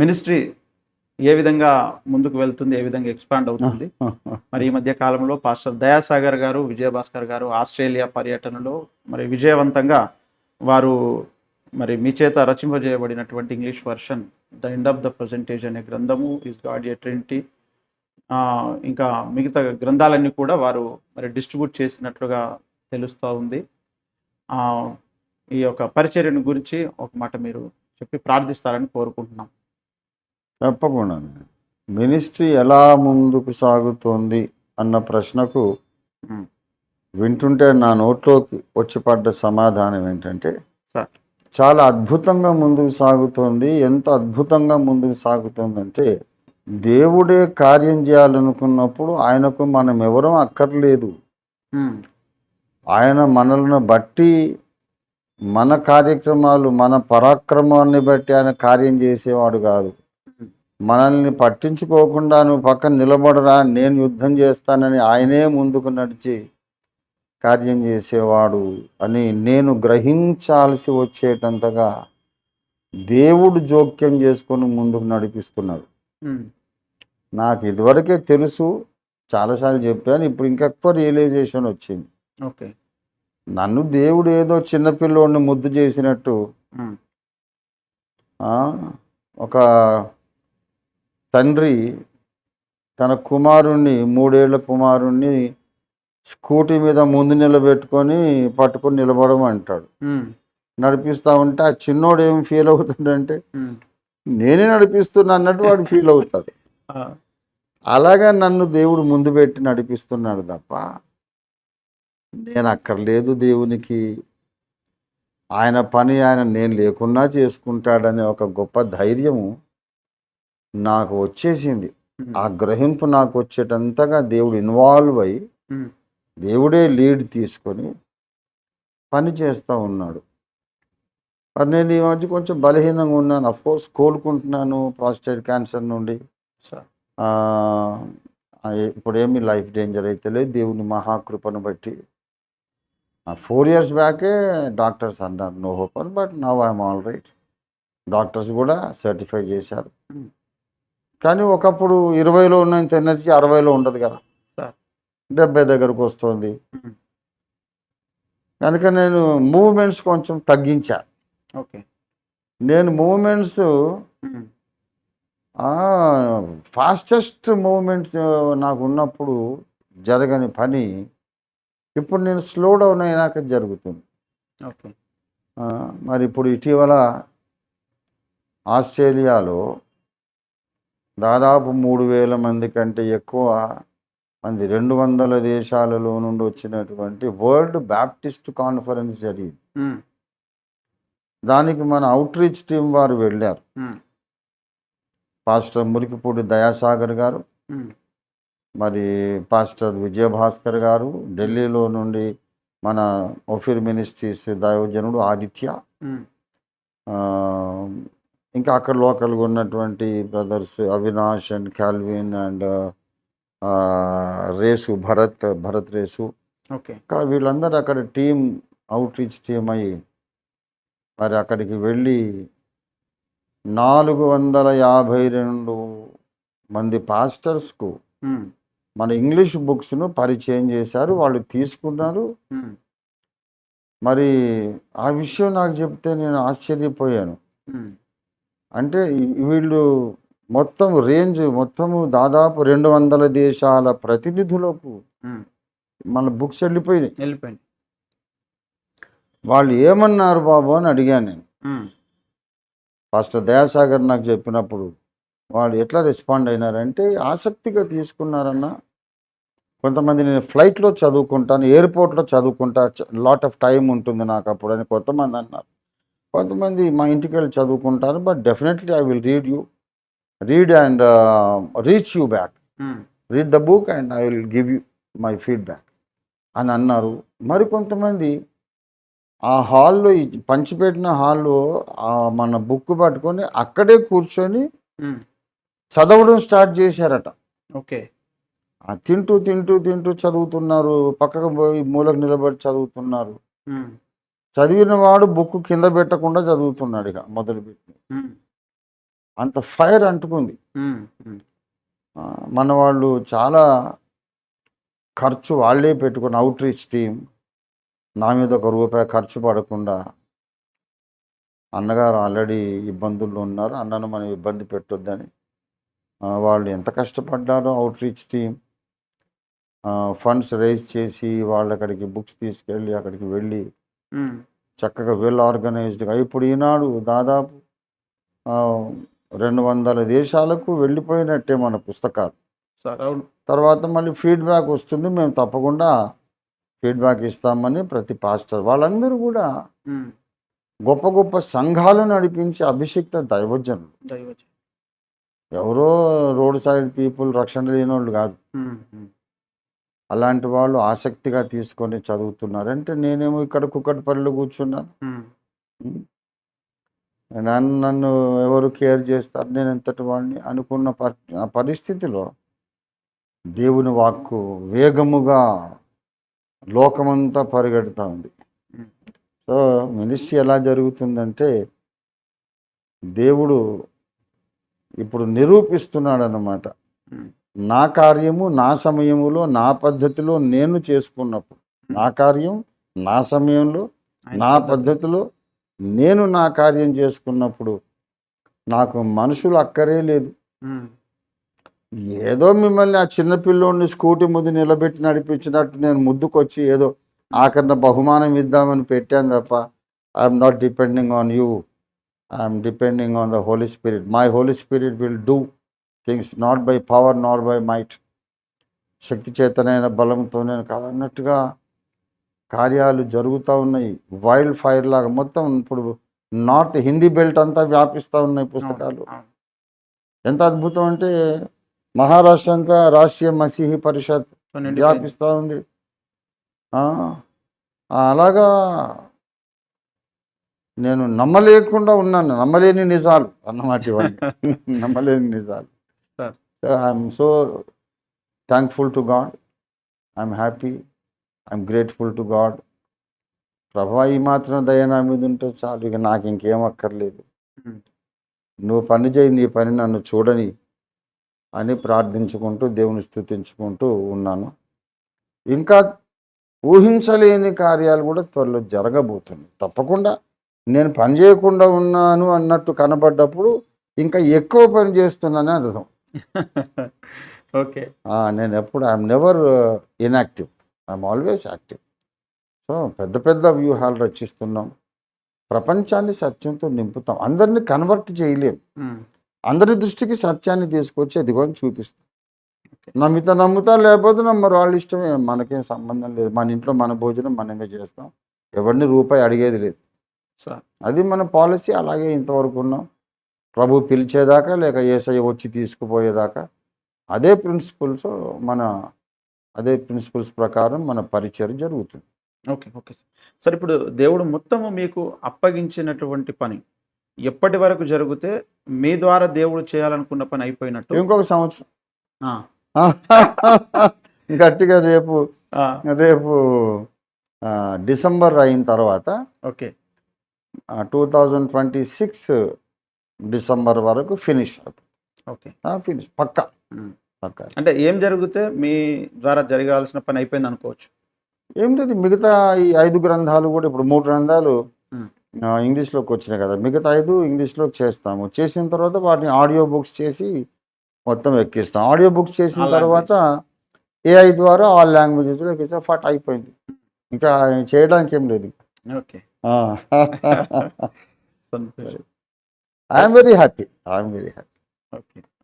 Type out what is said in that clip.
Ministry ఏ విధంగా ముందుకు వెళ్తుంది ఏ విధంగా ఎక్స్పాండ్ అవుతుంది? మరి ఈ మధ్య కాలంలో పాస్టర్ దయాసాగర్ గారు విజయభాస్కర్ గారు ఆస్ట్రేలియా పర్యటనలో మరి విజయవంతంగా వారు మరి మీ చేత రచింపజేయబడినటువంటి English version the end of the present age అనే గ్రంథము ఇస్ గాడ్ ఏ ట్వంటీ ఇంకా మిగతా గ్రంథాలన్నీ కూడా వారు మరి డిస్ట్రిబ్యూట్ చేసినట్లుగా తెలుస్తూ ఉంది. ఈ యొక్క పరిచర్యను గురించి ఒక మాట మీరు చెప్పి ప్రార్థిస్తారని కోరుకుంటున్నాం. తప్పకుండా మినిస్ట్రీ ఎలా ముందుకు సాగుతోంది అన్న ప్రశ్నకు. వింటుంటే నా నోట్లోకి వచ్చి పడ్డ సమాధానం ఏంటంటే చాలా అద్భుతంగా ముందుకు సాగుతోంది. ఎంత అద్భుతంగా ముందుకు సాగుతోందంటే దేవుడే కార్యం చేయాలనుకున్నప్పుడు ఆయనకు మనం ఎవరూ అక్కర్లేదు. ఆయన మనల్ని బట్టి మన కార్యక్రమాలు మన పరాక్రమాన్ని బట్టి ఆయన కార్యం చేసేవాడు కాదు. మనల్ని పట్టించుకోకుండా నువ్వు పక్కన నిలబడరా నేను యుద్ధం చేస్తానని ఆయనే ముందుకు నడిచి కార్యం చేసేవాడు అని నేను గ్రహించాల్సి వచ్చేటంతగా దేవుడు జోక్యం చేసుకొని ముందుకు నడిపిస్తున్నాడు. ఉమ్, నాకు ఇదివరకే తెలుసు చాలాసార్లు చెప్పాను ఇప్పుడు ఇంకెక్కువ రియలైజేషన్ వచ్చింది. ఓకే. నన్ను దేవుడు ఏదో చిన్నపిల్లోడిని ముద్దు చేసినట్టు ఆ, ఒక తండ్రి తన కుమారుణ్ణి మూడేళ్ళ కుమారుణ్ణి స్కూటీ మీద ముందు నిలబెట్టుకొని పట్టుకొని నిలబడమంటాడు ఉమ్, నడిపిస్తా ఉంటే ఆ చిన్నోడు ఏం ఫీల్ అవుతాడంటే నేనే నడిపిస్తున్నా అన్నట్టు వాడు ఫీల్ అవుతాడు. అలాగా నన్ను దేవుడు ముందు పెట్టి నడిపిస్తున్నాడు తప్ప నేను అక్కర్లేదు దేవునికి. ఆయన పని ఆయన నేను లేకున్నా చేసుకుంటాడనే ఒక గొప్ప ధైర్యము నాకు వచ్చేసింది. ఆ గ్రహింపు నాకు వచ్చేటంతగా దేవుడు ఇన్వాల్వ్ అయ్యి దేవుడే లీడ్ తీసుకొని పని చేస్తూ ఉన్నాడు. మరి నేను ఈ మధ్య కొంచెం బలహీనంగా ఉన్నాను. అఫ్కోర్స్ కోలుకుంటున్నాను ప్రాస్టేట్ క్యాన్సర్ నుండి. ఇప్పుడేమి లైఫ్ డేంజర్ అయితే లేదు. దేవుని మహాకృపను బట్టి. ఫోర్ ఇయర్స్ బ్యాకే డాక్టర్స్ అన్నారు no hope but now I'm all right doctors కూడా సర్టిఫై చేశారు. కానీ ఒకప్పుడు ఇరవైలో ఉన్నంత ఎనర్జీ అరవైలో ఉండదు కదా. సార్. డెబ్బై దగ్గరకు వస్తుంది. కనుక నేను మూవ్మెంట్స్ కొంచెం తగ్గించా. ఓకే. నేను మూవ్మెంట్స్ ఉమ్, ఫాస్టెస్ట్ మూమెంట్స్ నాకు ఉన్నప్పుడు జరగని పని ఇప్పుడు నేను స్లో డౌన్ అయినాక జరుగుతుంది. ఓకే. మరి ఇప్పుడు ఇటీవల ఆస్ట్రేలియాలో దాదాపు మూడు వేల మంది కంటే ఎక్కువ మంది రెండు వందల దేశాలలో నుండి వచ్చినటువంటి వరల్డ్ బ్యాప్టిస్ట్ కాన్ఫరెన్స్ జరిగింది. దానికి మన అవుట్ రీచ్ టీం వారు వెళ్ళారు. పాస్టర్ మురికిపూడి దయాసాగర్ గారు మరి పాస్టర్ విజయభాస్కర్ గారు ఢిల్లీలో నుండి మన ఓఫిర్ మినిస్ట్రీస్ దైవజనుడు ఆదిత్య ఇంకా అక్కడ లోకల్గా ఉన్నటువంటి brothers Avinash and Calvin and race Bharat Bharat రేసు. ఓకే. అక్కడ వీళ్ళందరూ అక్కడ టీం అవుట్ రీచ్ టీం అయ్యి మరి అక్కడికి వెళ్ళి నాలుగు వందల యాభై రెండు మంది పాస్టర్స్కు మన ఇంగ్లీష్ బుక్స్ను పరిచయం చేశారు వాళ్ళు తీసుకున్నారు. మరి ఆ విషయం నాకు చెప్తే నేను ఆశ్చర్యపోయాను. అంటే వీళ్ళు మొత్తం రేంజ్ మొత్తము దాదాపు రెండు వందల దేశాల ప్రతినిధులకు మన బుక్స్ వెళ్ళిపోయినాయి. వెళ్ళిపోయింది వాళ్ళు ఏమన్నారు బాబు అని అడిగాను నేను. ఫస్ట్ దయాసాగర్ నాకు చెప్పినప్పుడు వాళ్ళు ఎట్లా రెస్పాండ్ అయినారంటే ఆసక్తిగా తీసుకున్నారన్న. కొంతమంది నేను ఫ్లైట్లో చదువుకుంటాను ఎయిర్పోర్ట్లో చదువుకుంటా లాట్ ఆఫ్ టైం ఉంటుంది నాకు అప్పుడు అని కొంతమంది అన్నారు. కొంతమంది మా ఇంటికి వెళ్ళి చదువుకుంటాను but definitely I will read you. Read and reach you back. Um, read the book and I will give you my feedback అని అన్నారు. మరి కొంతమంది ఆ హాల్లో పంచిపెట్టిన హాల్లో మన బుక్ పట్టుకొని అక్కడే కూర్చొని ఉమ్, చదవడం స్టార్ట్ చేశారట. ఓకే. తింటూ తింటూ తింటూ చదువుతున్నారు. పక్కకు పోయి మూలకు నిలబడి చదువుతున్నారు. చదివిన వాడు బుక్ కింద పెట్టకుండా చదువుతున్నాడు ఇక మొదలుపెట్టి. ఉమ్, అంత ఫైర్ అంటుకుంది. మన వాళ్ళు చాలా ఖర్చు వాళ్ళే పెట్టుకుని అవుట్ రీచ్ టీం నా మీద ఒక రూపాయి ఖర్చు పడకుండా అన్నగారు ఆల్రెడీ ఇబ్బందుల్లో ఉన్నారు అన్నను మనం ఇబ్బంది పెట్టొద్దని. వాళ్ళు ఎంత కష్టపడ్డారో outreach team funds raise చేసి వాళ్ళ అక్కడికి బుక్స్ తీసుకెళ్ళి అక్కడికి వెళ్ళి చక్కగా వెల్ ఆర్గనైజ్డ్గా ఇప్పుడు ఈనాడు దాదాపు రెండు వందల దేశాలకు వెళ్ళిపోయినట్టే మన పుస్తకాలు. తర్వాత మళ్ళీ ఫీడ్బ్యాక్ వస్తుంది మేము తప్పకుండా ఫీడ్బ్యాక్ ఇస్తామని ప్రతి పాస్టర్ వాళ్ళందరూ కూడా గొప్ప గొప్ప సంఘాలు నడిపించి అభిషిక్త దైవజనులు. దైవజ ఎవరో రోడ్ సైడ్ పీపుల్ రక్షణ లేని వాళ్ళు కాదు అలాంటి వాళ్ళు ఆసక్తిగా తీసుకొని చదువుతున్నారు. అంటే నేనేమో ఇక్కడ కుక్కటిపల్లిలో కూర్చున్నాను. నన్ను నన్ను ఎవరు కేర్ చేస్తారు? నేను ఎంతటి వాడిని? అనుకున్న పరి ఆ పరిస్థితిలో దేవుని వాక్కు వేగముగా లోకమంతా పరిగెడుతూ ఉంది. సో మినిస్ట్రీ ఎలా జరుగుతుందంటే దేవుడు ఇప్పుడు నిరూపిస్తున్నాడు అన్నమాట నా కార్యము నా సమయములో నా పద్ధతిలో నేను చేసుకున్నప్పుడు నా కార్యం నా సమయంలో నా పద్ధతి. పద్ధతిలో నేను నా కార్యం చేసుకున్నప్పుడు నాకు మనుషులు అక్కరే లేదు. ఏదో మిమ్మల్ని ఆ చిన్న పిల్లోడిని స్కూటీ ముందు నిలబెట్టి నడిపించినట్టు నేను ముద్దుకొచ్చి ఏదో ఆఖరిన బహుమానం ఇద్దామని పెట్టాను తప్ప I'm not depending on you I'm depending on the Holy Spirit my Holy Spirit will do things not by power not by might. శక్తి చేతనైన బలంతో నేను కాదన్నట్టుగా కార్యాలు జరుగుతూ ఉన్నాయి. వైల్డ్ ఫైర్ లాగా మొత్తం ఇప్పుడు నార్త్ హిందీ బెల్ట్ అంతా వ్యాపిస్తూ ఉన్నాయి పుస్తకాలు. ఎంత అద్భుతం అంటే మహారాష్ట్ర అంతా రాష్ట్రీయ మసీహి పరిషత్. వ్యాపిస్తూ ఉంది. అలాగా నేను నమ్మలేకుండా ఉన్నాను. నమ్మలేని నిజాలు అన్నమాట ఇవన్నీ. నమ్మలేని నిజాలు. Sir. I'm so thankful to God I'm happy I'm grateful to God ప్రభా ఈ మాత్రం దయ నా మీద ఉంటే చాలు. ఇక నాకు ఇంకేం అక్కర్లేదు. నువ్వు పని చేయి నీ పని నన్ను చూడని అని ప్రార్థించుకుంటూ దేవుని స్థుతించుకుంటూ ఉన్నాను. ఇంకా ఊహించలేని కార్యాలు కూడా త్వరలో జరగబోతున్నాయి. తప్పకుండా నేను పని చేయకుండా ఉన్నాను అన్నట్టు కనబడ్డప్పుడు ఇంకా ఎక్కువ పని చేస్తున్నానని అర్థం. ఓకే నేను ఎప్పుడు I'm never inactive I'm always active so పెద్ద పెద్ద వ్యూహాలు రచిస్తున్నాం. ప్రపంచాన్ని సత్యంతో నింపుతాం. అందరినీ కన్వర్ట్ చేయలేం. ఉమ్, అందరి దృష్టికి సత్యాన్ని తీసుకొచ్చి ఎదిగోని చూపిస్తాం. నమ్మితే నమ్ముతా లేకపోతే నమ్మరు. వాళ్ళ ఇష్టమే. మనకేం సంబంధం లేదు. మన ఇంట్లో మన భోజనం మనమే చేస్తాం. ఎవరిని రూపాయి అడిగేది లేదు. సార్ అది మన పాలసీ. అలాగే ఇంతవరకు ఉన్నాం. ప్రభు పిలిచేదాకా లేక ఏసఐ వచ్చి తీసుకుపోయేదాకా అదే ప్రిన్సిపల్స్ మన అదే ప్రిన్సిపల్స్ ప్రకారం మన పరిచయం జరుగుతుంది. Okay okay sir. సార్ ఇప్పుడు దేవుడు మొత్తము మీకు అప్పగించినటువంటి పని ఎప్పటి వరకు జరిగితే మీ ద్వారా దేవుడు చేయాలనుకున్న పని అయిపోయినట్టు? ఇంకొక సంవత్సరం. గట్టిగా రేపు రేపు డిసెంబర్ అయిన తర్వాత okay. Two thousand twenty six December వరకు ఫినిష్ ఓకే. ఫినిష్ పక్కా. పక్కా. అంటే ఏం జరిగితే మీ ద్వారా జరగాల్సిన పని అయిపోయింది అనుకోవచ్చు? ఏం లేదు మిగతా ఈ ఐదు గ్రంథాలు కూడా ఇప్పుడు మూడు గ్రంథాలు ఇంగ్లీష్లోకి వచ్చినాయి కదా. మిగతా ఐదు ఇంగ్లీష్లోకి చేస్తాము. చేసిన తర్వాత వాటిని ఆడియో బుక్స్ చేసి మొత్తం ఎక్కిస్తాం. ఆడియో బుక్స్ చేసిన తర్వాత ఏఐ ద్వారా ఆల్ లాంగ్వేజెస్లో ఎక్కిస్తే ఫట్ అయిపోయింది. ఇంకా చేయడానికి ఏం లేదు. Okay. I am very happy. I am very happy. Okay.